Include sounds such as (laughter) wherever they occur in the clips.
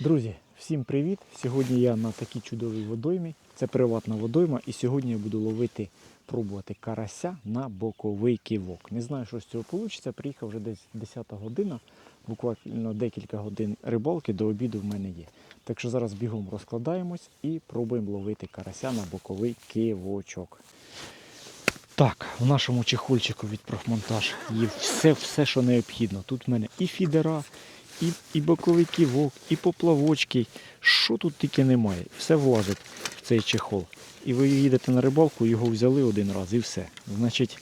Друзі, всім привіт! Сьогодні я на такій чудовій водоймі. Це приватна водойма, і сьогодні я буду ловити, пробувати карася на боковий кивок. Не знаю, що з цього вийде. Приїхав вже десь 10 година, буквально декілька годин рибалки до обіду в мене є. Так що зараз бігом розкладаємось і пробуємо ловити карася на боковий кивочок. Так, в нашому чехольчику від профмонтаж є все, все, що необхідно. Тут в мене і фідера, і, і боковий ківок, і поплавочки. Що тут тільки немає. Все влазить в цей чехол. І ви їдете на рибалку, його взяли один раз і все. Значить,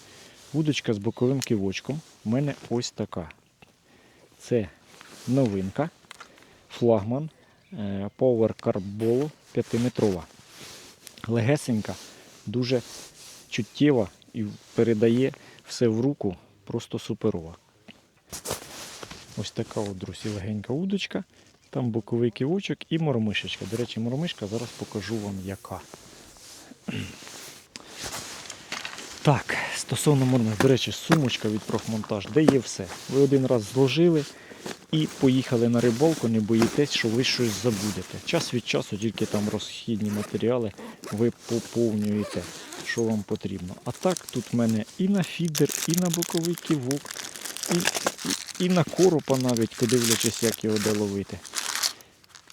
вудочка з боковим кивочком в мене ось така. Це новинка, флагман е, Power Carb 5-метрова. Легесенька, дуже чуттєва і передає все в руку просто суперова. Ось така от, друзі, легенька удочка. Там боковий кивочок і мормишечка. До речі, мормишка зараз покажу вам яка. Так, стосовно мормиш, до речі, сумочка від профмонтаж, де є все. Ви один раз зложили і поїхали на рибалку, не боїтесь, що ви щось забудете. Час від часу тільки там розхідні матеріали ви поповнюєте, що вам потрібно. А так тут в мене і на фідер, і на боковий кивок, і, і, на коропа навіть, подивлячись, як його де ловити.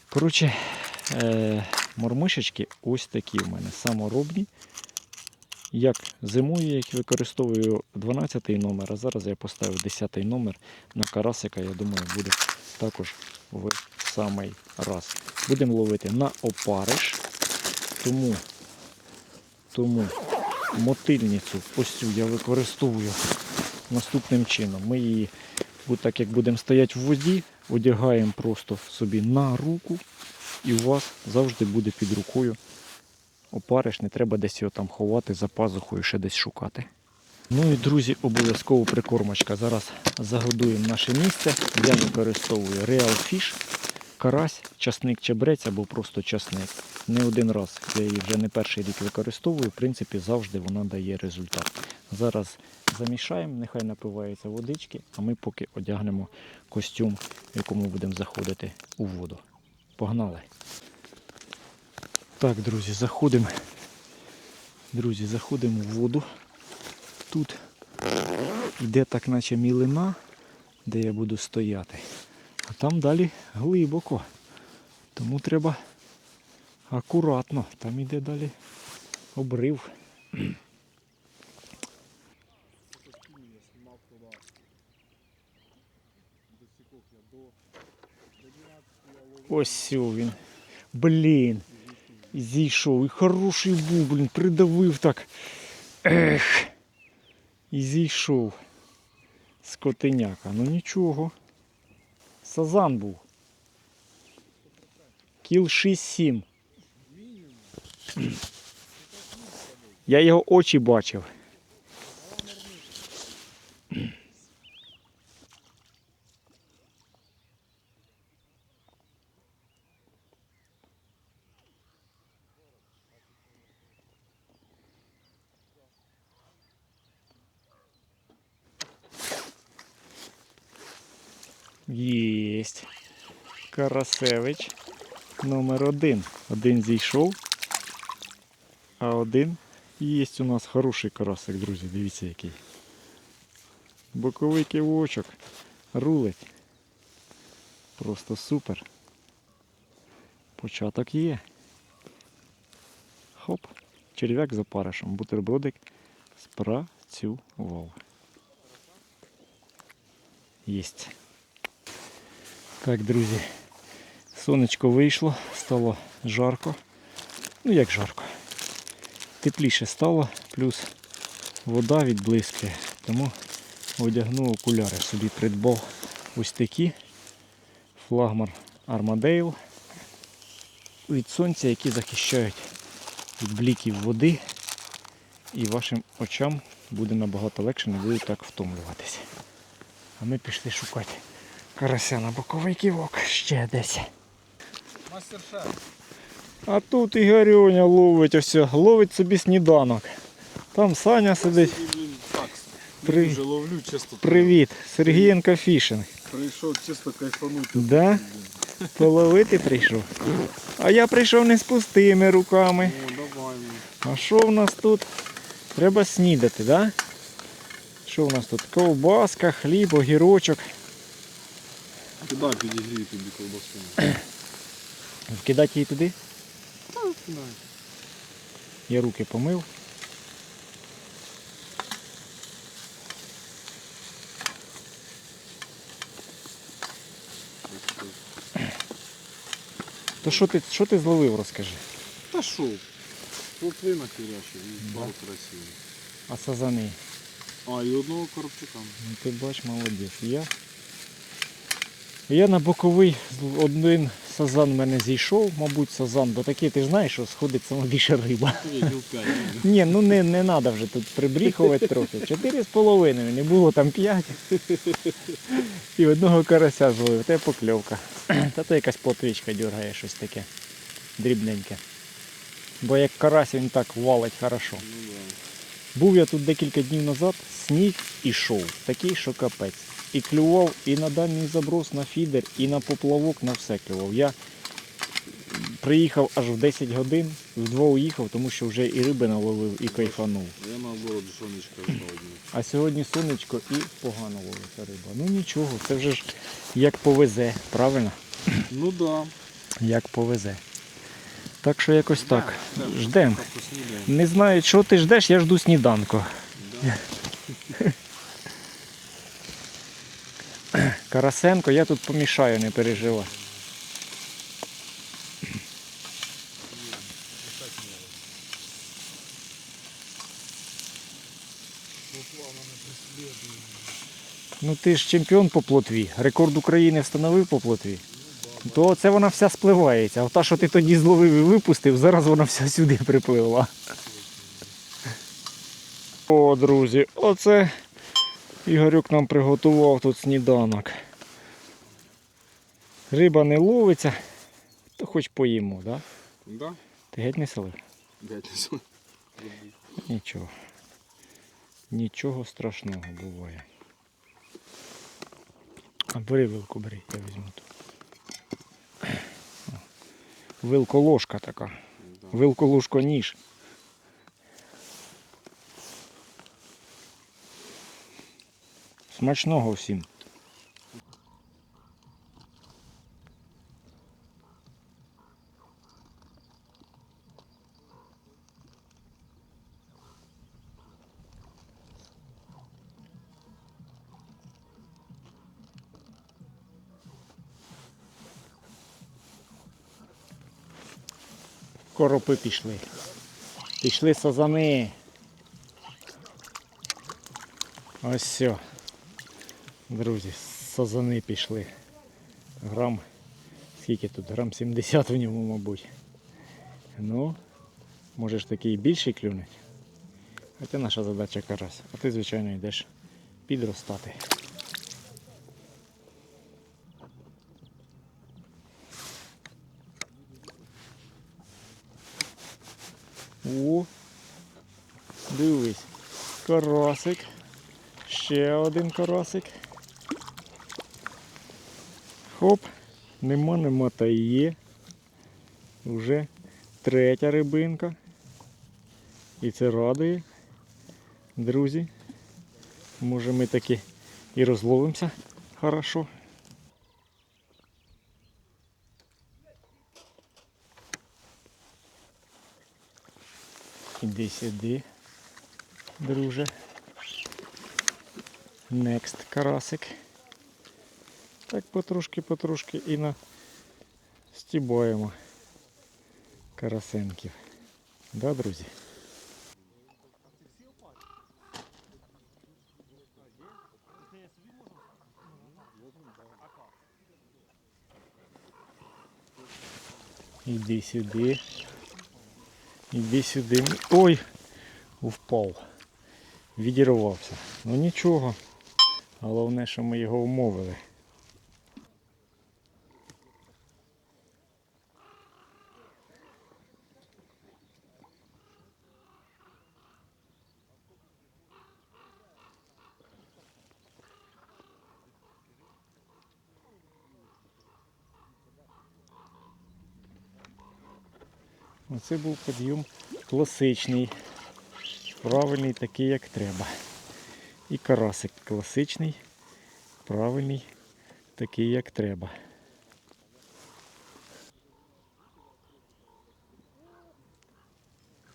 Коротше, е, мормишечки ось такі в мене саморобні. Як зимою я їх використовую 12 номер, а зараз я поставив 10 номер на карасика, я думаю, буде також в самий раз. Будемо ловити на опариш, тому, тому мотильницю ось цю я використовую наступним чином. Ми її, от так як будемо стояти в воді, одягаємо просто собі на руку, і у вас завжди буде під рукою опариш, не треба десь його там ховати за пазухою, ще десь шукати. Ну і друзі, обов'язково прикормочка. Зараз загодуємо наше місце. Я використовую Real Fish, карась, часник чебрець або просто часник. Не один раз я її вже не перший рік використовую. В принципі, завжди вона дає результат. Зараз замішаємо, нехай напивається водички, а ми поки одягнемо костюм, в якому будемо заходити у воду. Погнали! Так, друзі, заходимо. Друзі, заходимо в воду. Тут йде так, наче мілина, де я буду стояти. А там далі глибоко. Тому треба акуратно. Там йде далі обрив. Ось він. Блін. Зійшов. І хороший був, блін, придавив так. Ех. І зійшов. Скотиняка. Ну нічого. Сазан був. Кіл 6-7. (clears throat) Я його очі бачив. Єсть. Карасевич номер один. Один зійшов, а один є у нас хороший карасик, друзі. Дивіться який. Боковий кивочок. Рулить. Просто супер. Початок є. Хоп. Черв'як з опаришем. Бутербродик спрацював. Єсть. Так, друзі, сонечко вийшло, стало жарко. Ну як жарко. Тепліше стало, плюс вода відблискує, тому одягнув окуляри. Собі придбав ось такі флагман Armadale від сонця, які захищають від бліків води і вашим очам буде набагато легше, не будуть так втомлюватися. А ми пішли шукати карася на боковий ківок ще десь. Мастер-шеф. А тут Ігорюня ловить ось, ловить собі сніданок. Там Саня сидить. При- дуже ловлю, чисто. Привіт, Сергієнко Фішинг. Прийшов чисто кайфанути. Да? Половити прийшов. А я прийшов не з пустими руками. О, давай. А що в нас тут? Треба снідати, да? Що в нас тут? Ковбаска, хліб, огірочок. Кидай підігрій тобі колбасу. Вкидати її туди. Кидай. Я руки помив. То що ти, що ти зловив, розкажи. Та що? Плотвина хіряча і пару красивих. А сазани? А, і одного коробчика. Ну ти бач, молодець. Я, я на боковий один сазан в мене зійшов, мабуть, сазан, бо такий, ти ж знаєш, що сходить сама більше риба. Ні, ну не, не треба вже тут прибріхувати трохи. Чотири з половиною, не було там п'ять. І одного карася зловив, це покльовка. Та то якась плотвичка дергає щось таке. Дрібненьке. Бо як карась він так валить хорошо. Ну. Був я тут декілька днів назад, сніг ішов, такий, що капець. І клював і на дальній заброс, на фідер, і на поплавок, на все клював. Я приїхав аж в 10 годин, вдва уїхав, тому що вже і риби наловив, і кайфанув. Я наоборот сонечко сьогодні. А сьогодні сонечко і погано ловиться риба. Ну нічого, це вже ж як повезе, правильно? Ну да. Як повезе. Так що якось так. Ждемо. Не знаю, що ти ждеш, я жду сніданку. Да. (clears throat) Карасенко, я тут помішаю, не переживай. Ну ти ж чемпіон по плотві. Рекорд України встановив по плотві. То це вона вся спливається. А та, що ти тоді зловив і випустив, зараз вона вся сюди припливла. О, друзі, оце Ігорюк нам приготував тут сніданок. Риба не ловиться, то хоч поїмо, да? Да? Ти геть не солив? Дядь, Нічого. Нічого страшного буває. А бери вилку, бери, я візьму тут. Вилко-ложка така. Да. Вилко-ложко ніж. Смачного всім. Коропи пішли. Пішли сазани. Ось все. Друзі, сазани пішли. Грам. Скільки тут? Грам 70 в ньому, мабуть. Ну, може ж такий більший клюнуть. А це наша задача карась. А ти, звичайно, йдеш підростати. О, дивись, карасик. Ще один карасик. Хоп, нема, нема та є. Уже третя рибинка. І це радує. Друзі. Може ми таки і розловимося хорошо. Іди сюди, друже. Next карасик. Так потрошки-потрошки і на стібаємо карасенків. Да, друзі? Іди сюди. Іди сюди. Ой! Впав. Відірвався. Ну нічого. Головне, що ми його вмовили. Оце був підйом класичний. Правильний такий, як треба. І карасик класичний, правильний, такий, як треба.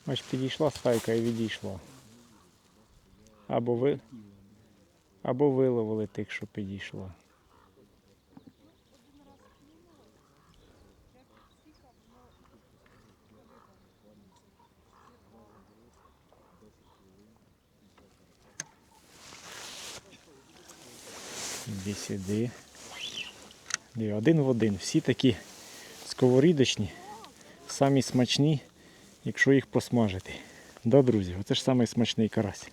Аж підійшла стайка і відійшла. Або ви. Або виловили тих, що підійшла. Іди сюди. Диви, один в один. Всі такі сковорідочні, самі смачні, якщо їх посмажити. Да, друзі, оце ж самий смачний карась.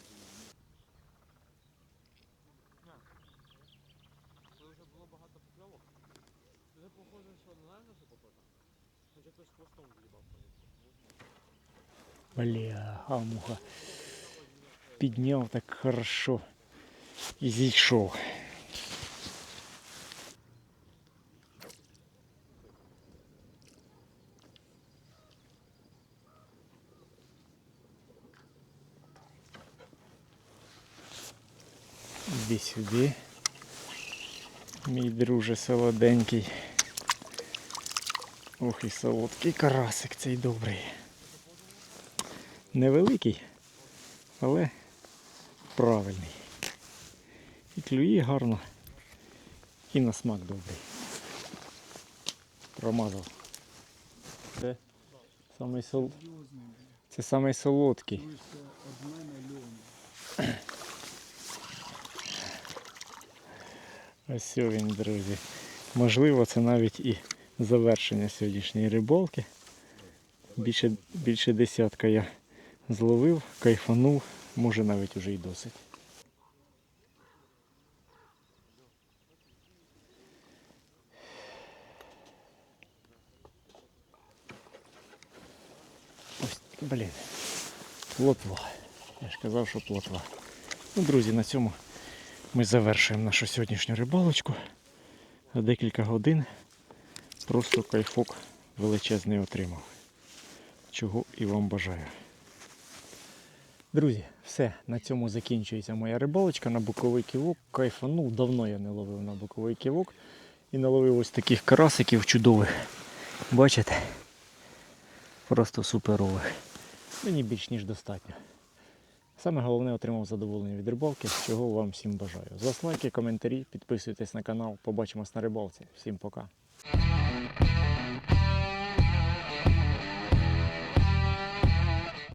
Бля, амуха. Підняв так хорошо і зійшов. Іди сюди. Мій друже солоденький. Ох і солодкий карасик цей добрий. Невеликий, але правильний. І клює гарно. І на смак добрий. Промазав. Це самий сол... Це самий солодкий. Ось він, друзі. Можливо, це навіть і завершення сьогоднішньої рибалки. Більше, більше десятка я зловив, кайфанув, може навіть уже й досить. Ось, блін, плотва. Я ж казав, що плотва. Ну, друзі, на цьому ми завершуємо нашу сьогоднішню рибалочку. За декілька годин просто кайфок величезний отримав. Чого і вам бажаю. Друзі, все, на цьому закінчується моя рибалочка на боковий ківок. Кайфанув, давно я не ловив на боковий ківок. І наловив ось таких карасиків чудових. Бачите? Просто суперових. Мені більш ніж достатньо. Саме головне отримав задоволення від рибалки, чого вам всім бажаю. З вас лайки, коментарі, підписуйтесь на канал. Побачимось на рибалці. Всім пока.